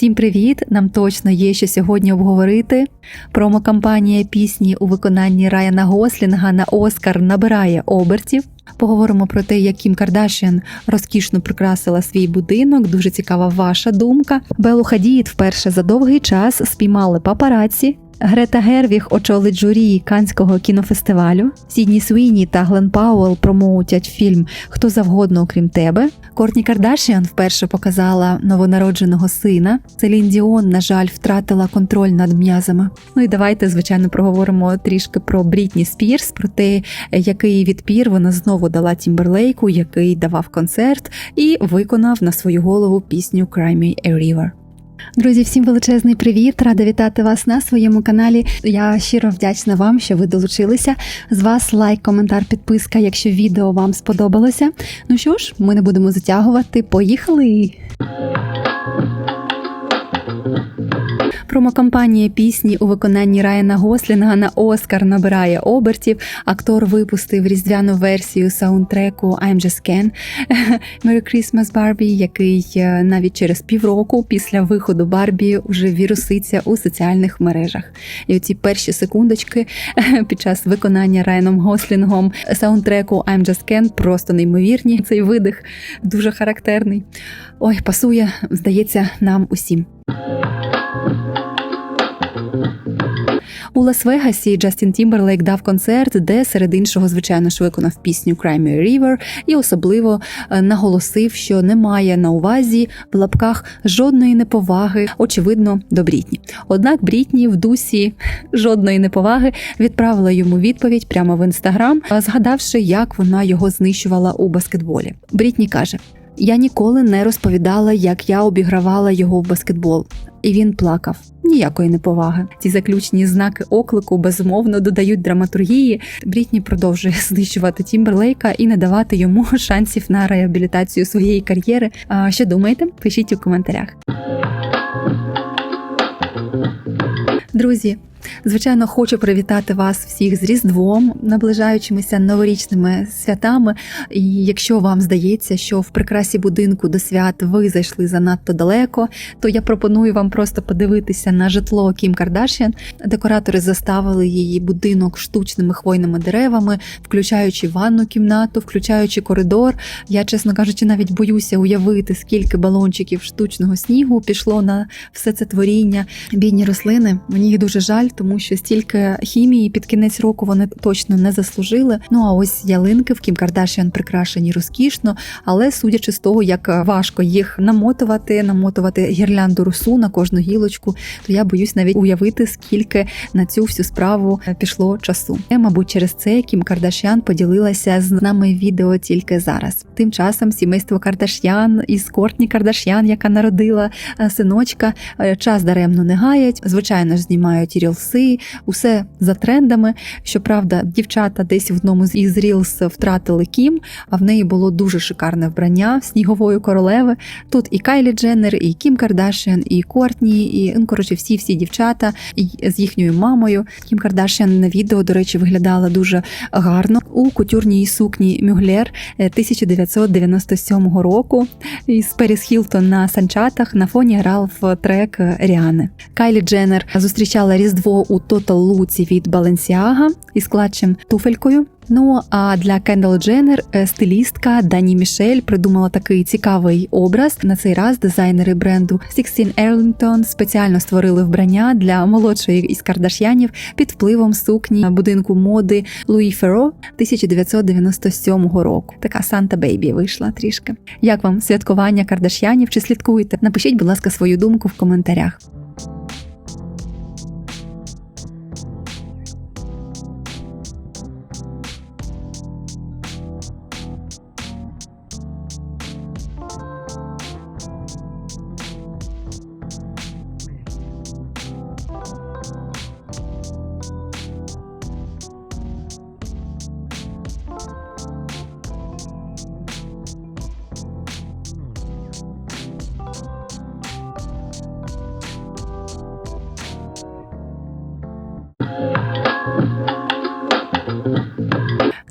Всім привіт! Нам точно є що сьогодні обговорити. Промо-кампанія пісні у виконанні Райана Гослінга на Оскар набирає обертів. Поговоримо про те, як Кім Кардашіан розкішно прикрасила свій будинок. Дуже цікава ваша думка. Белу Хадіїд вперше за довгий час спіймали папараці. Грета Гервіг очолить журі Канського кінофестивалю. Сідні Суїні та Глен Пауел промоутять фільм Хто завгодно, окрім тебе. Кортні Кардашіан вперше показала новонародженого сина. Селін Діон, на жаль, втратила контроль над м'язами. Ну і давайте, звичайно, проговоримо трішки про Брітні Спірс, про те, який відпір вона знову дала Тімберлейку, який давав концерт і виконав на свою голову пісню «Cry Me a River». Друзі, всім величезний привіт! Рада вітати вас на своєму каналі. Я щиро вдячна вам, що ви долучилися. З вас лайк, коментар, підписка, якщо відео вам сподобалося. Ну що ж, ми не будемо затягувати. Поїхали! Промокампанія пісні у виконанні Райана Гослінга на Оскар набирає обертів. Актор випустив різдвяну версію саундтреку I'm Just Ken Merry Christmas Barbie, який е, навіть через півроку після виходу Барбі вже віруситься у соціальних мережах. І оці перші секундочки під час виконання Райаном Гослінгом саундтреку I'm Just Ken просто неймовірні. Цей видих дуже характерний. Ой, пасує, здається, нам усім. У Лас-Вегасі Джастін Тімберлейк дав концерт, де серед іншого, звичайно ж, виконав пісню «Cry Me River» і особливо е, наголосив, що немає на увазі в лапках жодної неповаги, очевидно, до Брітні. Однак Брітні в дусі жодної неповаги відправила йому відповідь прямо в інстаграм, згадавши, як вона його знищувала у баскетболі. Брітні каже. Я ніколи не розповідала, як я обігравала його в баскетбол, і він плакав. Ніякої неповаги. Ці заключні знаки оклику безумовно додають драматургії. Брітні продовжує знищувати Тімберлейка і не давати йому шансів на реабілітацію своєї кар'єри. А що думаєте? Пишіть у коментарях. Друзі, Звичайно, хочу привітати вас всіх з Різдвом, наближаючимися новорічними святами. І якщо вам здається, що в прикрасі будинку до свят ви зайшли занадто далеко, то я пропоную вам просто подивитися на житло Кім Кардашіан. Декоратори заставили її будинок штучними хвойними деревами, включаючи ванну кімнату, включаючи коридор. Я, чесно кажучи, навіть боюся уявити, скільки балончиків штучного снігу пішло на все це творіння. Бідні рослини. Мені їх дуже жаль тому що стільки хімії під кінець року вони точно не заслужили. Ну а ось ялинки в Кім Кардашіан прикрашені розкішно, але судячи з того, як важко їх намотувати, намотувати гірлянду русу на кожну гілочку, то я боюсь навіть уявити, скільки на цю всю справу пішло часу. Я, мабуть, через це Кім Кардашян поділилася з нами відео тільки зараз. Тим часом сімейство Кардашян із Кортні Кардашян, яка народила е, синочка, е, час даремно не гаять. Звичайно ж, знімають і рілси, усе за трендами. Щоправда, дівчата десь в одному із рілс втратили Кім, а в неї було дуже шикарне вбрання снігової королеви. Тут і Кайлі Дженнер, і Кім Кардашіан, і Кортні, і ну, коротше, всі всі дівчата і з їхньою мамою. Кім Кардашіан на відео, до речі, виглядала дуже гарно у кутюрній сукні Мюглер 1997 року. Із Періс Хілтон на санчатах на фоні грав трек Ріани. Кайлі Дженнер зустрічала Різдво у Total Луці від Balenciaga із клатчем туфелькою. Ну а для Кендал Дженнер стилістка Дані Мішель придумала такий цікавий образ. На цей раз дизайнери бренду Sixteen Ерлінтон спеціально створили вбрання для молодшої із кардаш'янів під впливом сукні будинку моди Луї Феро 1997 року. Така Санта Бейбі вийшла трішки. Як вам святкування кардаш'янів? Чи слідкуєте? Напишіть, будь ласка, свою думку в коментарях.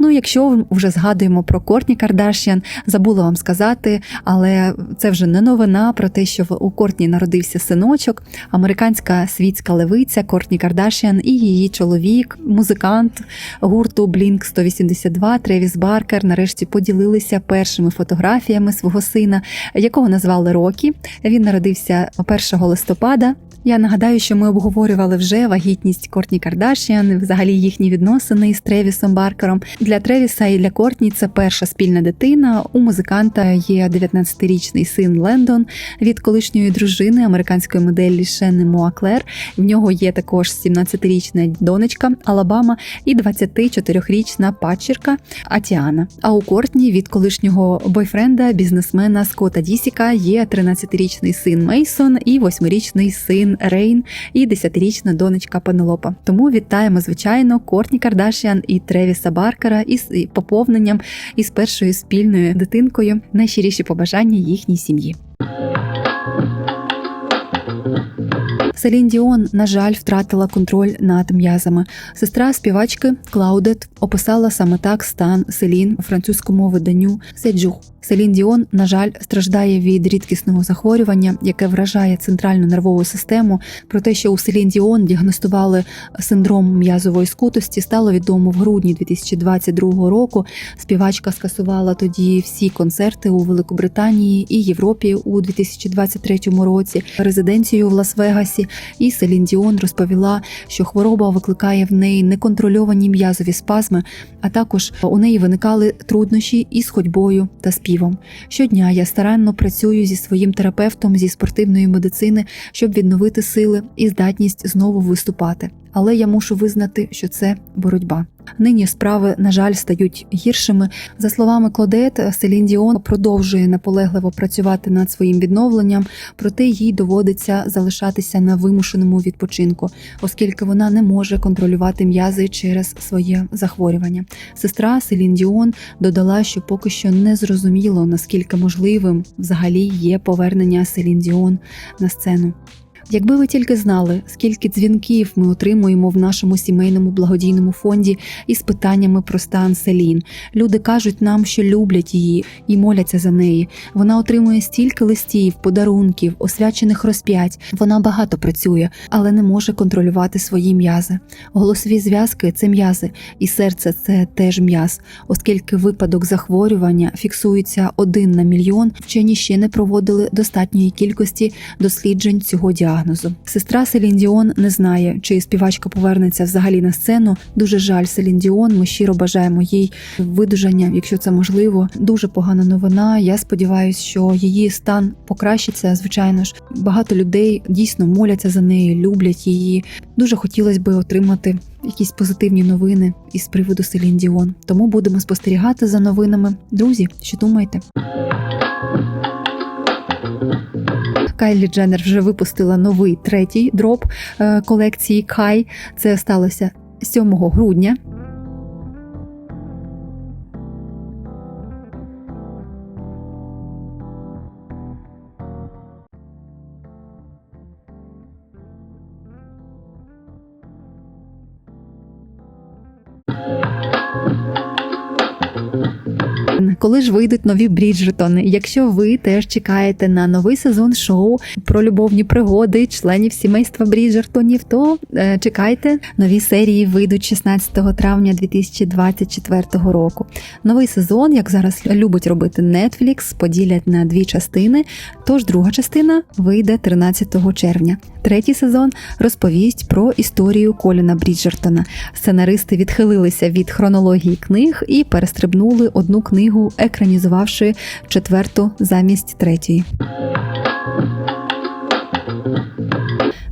Ну, якщо вже згадуємо про Кортні Кардашян, забула вам сказати, але це вже не новина про те, що у Кортні народився синочок, американська світська левиця Кортні Кардашян і її чоловік, музикант гурту Blink 182 Тревіс Баркер. Нарешті поділилися першими фотографіями свого сина, якого назвали Рокі. Він народився 1 листопада я нагадаю, що ми обговорювали вже вагітність Кортні Кардашіан, взагалі їхні відносини з Тревісом Баркером. Для Тревіса і для Кортні це перша спільна дитина. У музиканта є 19-річний син Лендон від колишньої дружини американської моделі Шенни Моаклер. В нього є також 17-річна донечка Алабама і 24-річна падчірка Атіана. А у Кортні від колишнього бойфренда, бізнесмена Скотта Дісіка є 13-річний син Мейсон і 8-річний син Рейн і 10-річна донечка Пенелопа. Тому вітаємо, звичайно, Кортні Кардашіан і Тревіса Баркера із поповненням із першою спільною дитинкою. Найщиріші побажання їхній сім'ї. Селін Діон, на жаль, втратила контроль над м'язами. Сестра співачки Клаудет описала саме так стан Селін у французькому виданню Седжух. Селін Діон, на жаль, страждає від рідкісного захворювання, яке вражає центральну нервову систему. Про те, що у Селін Діон діагностували синдром м'язової скутості, стало відомо в грудні 2022 року. Співачка скасувала тоді всі концерти у Великобританії і Європі у 2023 році, резиденцію в Лас-Вегасі. І Селін Діон розповіла, що хвороба викликає в неї неконтрольовані м'язові спазми, а також у неї виникали труднощі із ходьбою та співом. Щодня я старанно працюю зі своїм терапевтом зі спортивної медицини, щоб відновити сили і здатність знову виступати. Але я мушу визнати, що це боротьба. Нині справи, на жаль, стають гіршими. За словами Клодет, Селін Діон продовжує наполегливо працювати над своїм відновленням, проте їй доводиться залишатися на вимушеному відпочинку, оскільки вона не може контролювати м'язи через своє захворювання. Сестра Селін Діон додала, що поки що не зрозуміло наскільки можливим взагалі є повернення Селін Діон на сцену. Якби ви тільки знали, скільки дзвінків ми отримуємо в нашому сімейному благодійному фонді із питаннями про стан Селін. Люди кажуть нам, що люблять її і моляться за неї. Вона отримує стільки листів, подарунків, освячених розп'ять. Вона багато працює, але не може контролювати свої м'язи. Голосові зв'язки це м'язи, і серце це теж м'яз, оскільки випадок захворювання фіксується один на мільйон. Вчені ще не проводили достатньої кількості досліджень цього діагнозу діагнозу. Сестра Селін Діон не знає, чи співачка повернеться взагалі на сцену. Дуже жаль Селін Діон. Ми щиро бажаємо їй видужання, якщо це можливо. Дуже погана новина. Я сподіваюся, що її стан покращиться. Звичайно ж, багато людей дійсно моляться за неї, люблять її. Дуже хотілося би отримати. Якісь позитивні новини із приводу Селін Діон. Тому будемо спостерігати за новинами. Друзі, що думаєте? Кайлі Дженнер вже випустила новий третій дроп е, колекції Кай. Це сталося 7 грудня. Коли ж вийдуть нові Бріджертони. Якщо ви теж чекаєте на новий сезон шоу про любовні пригоди членів сімейства Бріджертонів, то е, чекайте нові серії вийдуть 16 травня 2024 року. Новий сезон, як зараз любить робити Netflix, поділять на дві частини. Тож друга частина вийде 13 червня. Третій сезон розповість про історію Коліна Бріджертона. Сценаристи відхилилися від хронології книг і перестрибнули одну книгу, екранізувавши четверту замість третьої.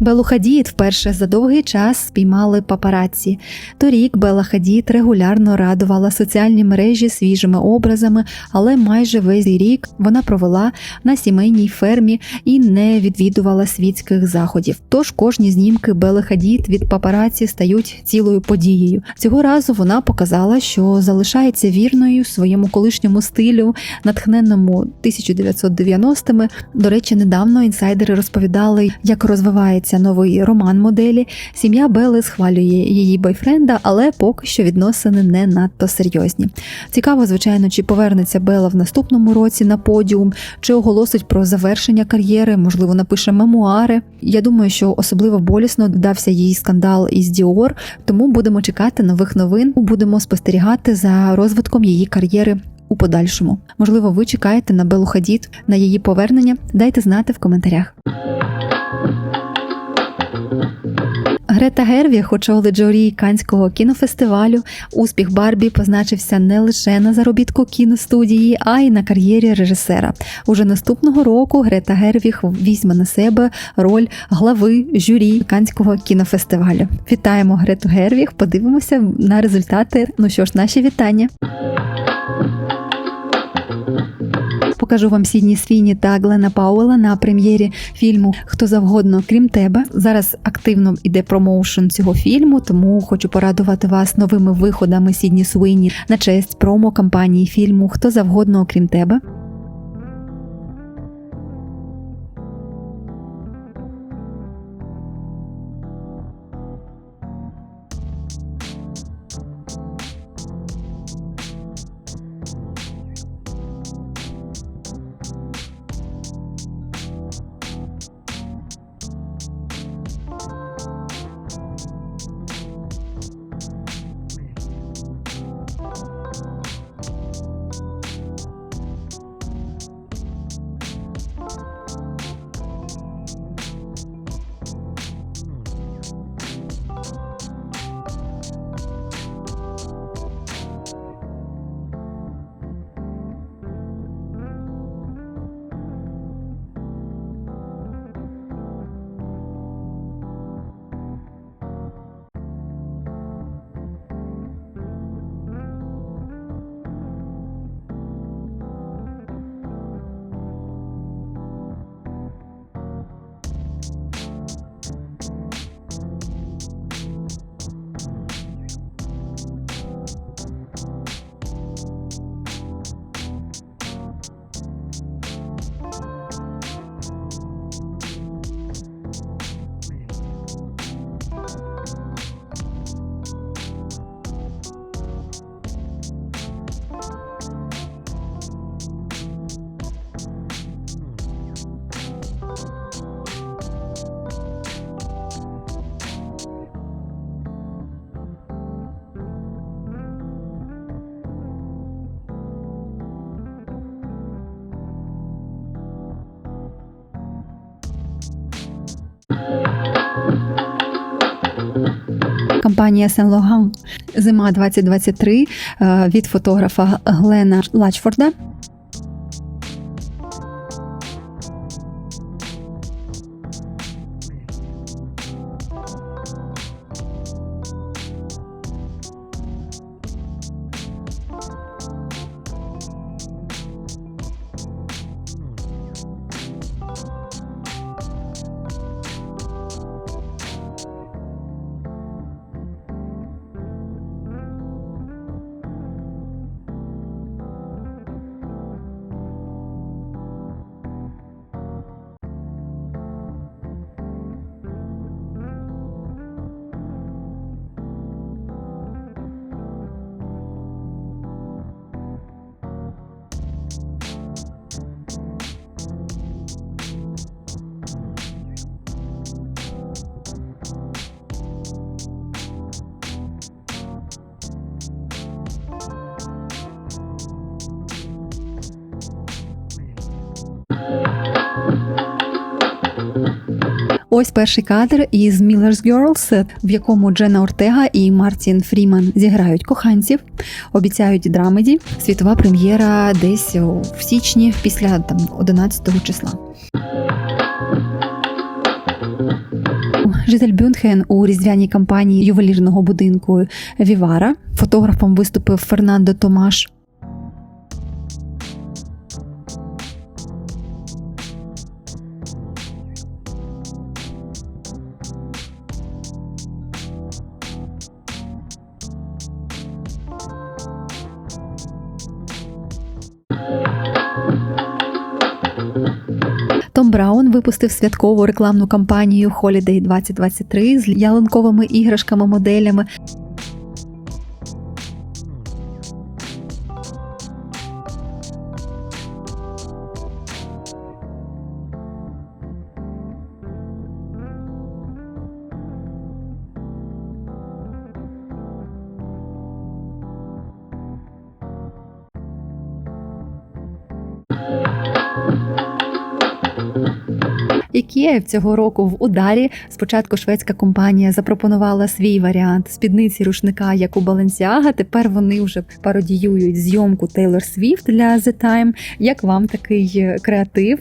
Белу Хадід вперше за довгий час спіймали папараці. Торік Бела Хадід регулярно радувала соціальні мережі свіжими образами, але майже весь рік вона провела на сімейній фермі і не відвідувала світських заходів. Тож кожні знімки Бели Хадід від папараці стають цілою подією. Цього разу вона показала, що залишається вірною своєму колишньому стилю, натхненному 1990-ми. До речі, недавно інсайдери розповідали, як розвивається починається новий роман моделі. Сім'я Бели схвалює її бойфренда, але поки що відносини не надто серйозні. Цікаво, звичайно, чи повернеться Бела в наступному році на подіум, чи оголосить про завершення кар'єри, можливо, напише мемуари. Я думаю, що особливо болісно вдався їй скандал із Діор, тому будемо чекати нових новин. Будемо спостерігати за розвитком її кар'єри. У подальшому, можливо, ви чекаєте на Белу Хадід, на її повернення. Дайте знати в коментарях. Грета Гервіг очолить журі Канського кінофестивалю. Успіх Барбі позначився не лише на заробітку кіностудії, а й на кар'єрі режисера. Уже наступного року Грета Гервіг візьме на себе роль глави журі Канського кінофестивалю. Вітаємо Грету Гервіг. Подивимося на результати. Ну що ж, наші вітання. Покажу вам Сідні Свіні та Глена Пауела на прем'єрі фільму Хто завгодно, крім тебе. Зараз активно йде промоушен цього фільму, тому хочу порадувати вас новими виходами Сідні Суїні на честь промо кампанії фільму Хто завгодно, окрім тебе. Компанія Сен Логан Зима 2023 е, від фотографа Глена Лачфорда. Ось перший кадр із Miller's Girls, в якому Джена Ортега і Мартін Фріман зіграють коханців, обіцяють драмеді. Світова прем'єра десь в січні після там 11 числа. Жизель Бюнхен у різдвяній кампанії ювелірного будинку Вівара. Фотографом виступив Фернандо Томаш. Випустив святкову рекламну кампанію Holiday 2023 з ялинковими іграшками, моделями. IKEA цього року в ударі. Спочатку шведська компанія запропонувала свій варіант спідниці рушника, як у Balenciaga. Тепер вони вже пародіюють зйомку Taylor Swift для The Time. Як вам такий е, креатив?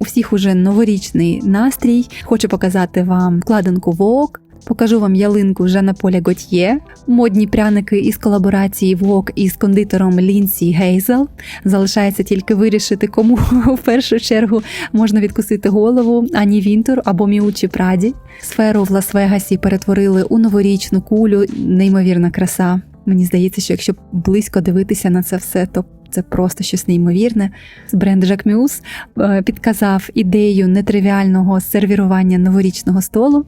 У всіх уже новорічний настрій. Хочу показати вам вкладинку Vogue. Покажу вам ялинку Жана Поля Готьє, модні пряники із колаборації Vogue із кондитером Лінсі Гейзел. Залишається тільки вирішити, кому в першу чергу можна відкусити голову Ані Вінтур або Міучі Праді. Сферу в Лас-Вегасі перетворили у новорічну кулю. Неймовірна краса. Мені здається, що якщо близько дивитися на це все, то це просто щось неймовірне. Бренд Жак Мюс підказав ідею нетривіального сервірування новорічного столу.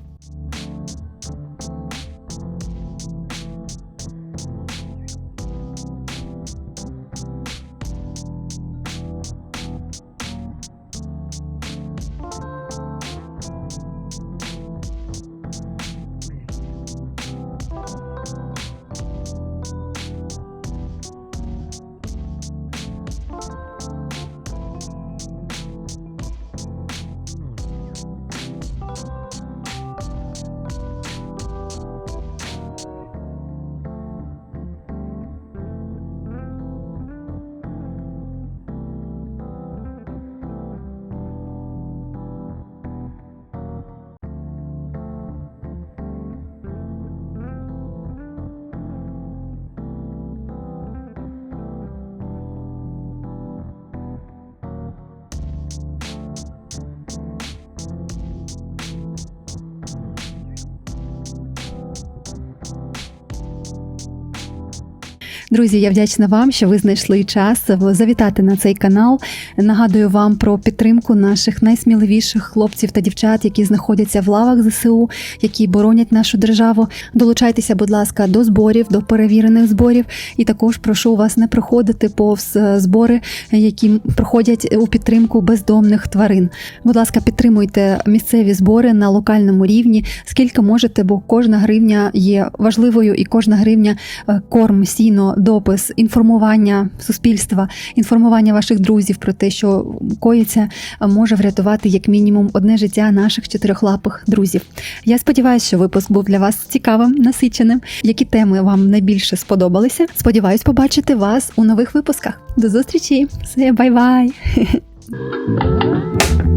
Друзі, я вдячна вам, що ви знайшли час завітати на цей канал. Нагадую вам про підтримку наших найсміливіших хлопців та дівчат, які знаходяться в лавах ЗСУ, які боронять нашу державу. Долучайтеся, будь ласка, до зборів, до перевірених зборів. І також прошу вас не проходити повз е, збори, які проходять у підтримку бездомних тварин. Будь ласка, підтримуйте місцеві збори на локальному рівні, скільки можете, бо кожна гривня є важливою, і кожна гривня е, корм, сіно, допис, інформування суспільства, інформування ваших друзів про те, що коїться, може врятувати як мінімум одне життя наших чотирьохлапих друзів. Я сподіваюся, що випуск був для вас цікавим, насиченим. Які теми вам найбільше сподобалися? Сподіваюсь, побачити вас у нових випусках. До зустрічі! Все, бай-бай!